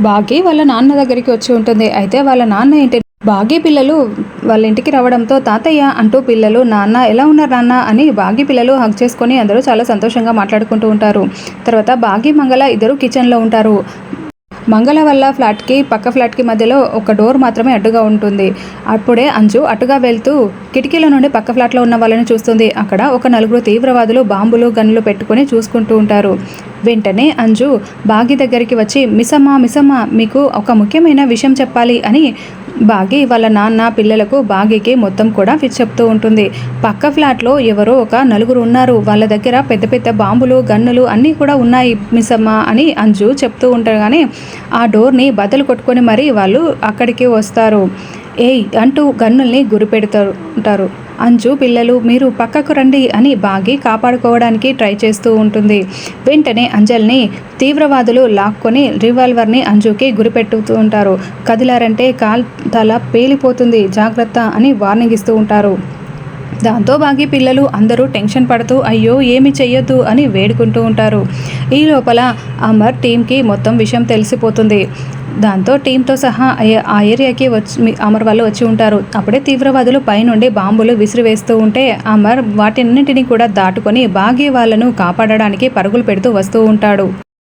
బాగి వాళ్ళ నాన్న దగ్గరికి వచ్చి ఉంటుంది. అయితే వాళ్ళ నాన్న ఏంటి బాగి పిల్లలు వాళ్ళ ఇంటికి రావడంతో తాతయ్య అంటూ పిల్లలు నాన్న ఎలా ఉన్నారు నాన్న? అని బాగి పిల్లలు హగ్ చేసుకొని అందరూ చాలా సంతోషంగా మాట్లాడుకుంటూ ఉంటారు. తర్వాత బాగి మంగళ ఇద్దరు కిచెన్లో ఉంటారు. మంగళ వల్ల ఫ్లాట్కి పక్క ఫ్లాట్కి మధ్యలో ఒక డోర్ మాత్రమే అడ్డుగా ఉంటుంది. అప్పుడే అంజు అటుగా వెళ్తూ కిటికీల నుండి పక్క ఫ్లాట్లో ఉన్న వాళ్ళని చూస్తుంది. అక్కడ ఒక నలుగురు తీవ్రవాదులు బాంబులు గన్నులు పెట్టుకొని చూసుకుంటూ ఉంటారు. వెంటనే అంజు బాగి దగ్గరికి వచ్చి మిసమ్మ మిసమ్మ మీకు ఒక ముఖ్యమైన విషయం చెప్పాలి అని బాగి వాళ్ళ నాన్న పిల్లలకు బాగికి మొత్తం కూడా చెప్తూ ఉంటుంది. పక్క ఫ్లాట్లో ఎవరో ఒక నలుగురు ఉన్నారు. వాళ్ళ దగ్గర పెద్ద పెద్ద బాంబులు గన్నులు అన్నీ కూడా ఉన్నాయి మిసమ్మ అని అంజు చెప్తూ ఉంటాగానే ఆ డోర్ని బద్దలు కొట్టుకొని మరీ వాళ్ళు అక్కడికి వస్తారు. ఏయ్ అంటూ గన్నుల్ని గురిపెడతారు ఉంటారు అంజు పిల్లలు మీరు పక్కకు రండి అని బాగి కాపాడుకోవడానికి ట్రై చేస్తూ ఉంటుంది. వెంటనే అంజల్ని తీవ్రవాదులు లాక్కొని రివాల్వర్ని అంజుకి గురిపెట్టుతూ ఉంటారు. కదిలారంటే కాల్ తల పేలిపోతుంది. జాగ్రత్త అని వార్నింగ్ ఇస్తూ ఉంటారు. దాంతో బాగి పిల్లలు అందరూ టెన్షన్ పడుతూ అయ్యో ఏమి చెయ్యొద్దు అని వేడుకుంటూ ఉంటారు. ఈ లోపల అమర్ టీంకి మొత్తం విషయం తెలిసిపోతుంది. దాంతో టీంతో సహా ఆ- ఏరియాకి వచ్చి అమర్ వాళ్ళు వచ్చి ఉంటారు. అప్పుడే తీవ్రవాదులు పైనుండి బాంబులు విసిరివేస్తూ ఉంటే అమర్ వాటిన్నింటినీ కూడా దాటుకొని బాగి వాళ్ళను కాపాడడానికి పరుగులు పెడుతూ వస్తూ ఉంటాడు.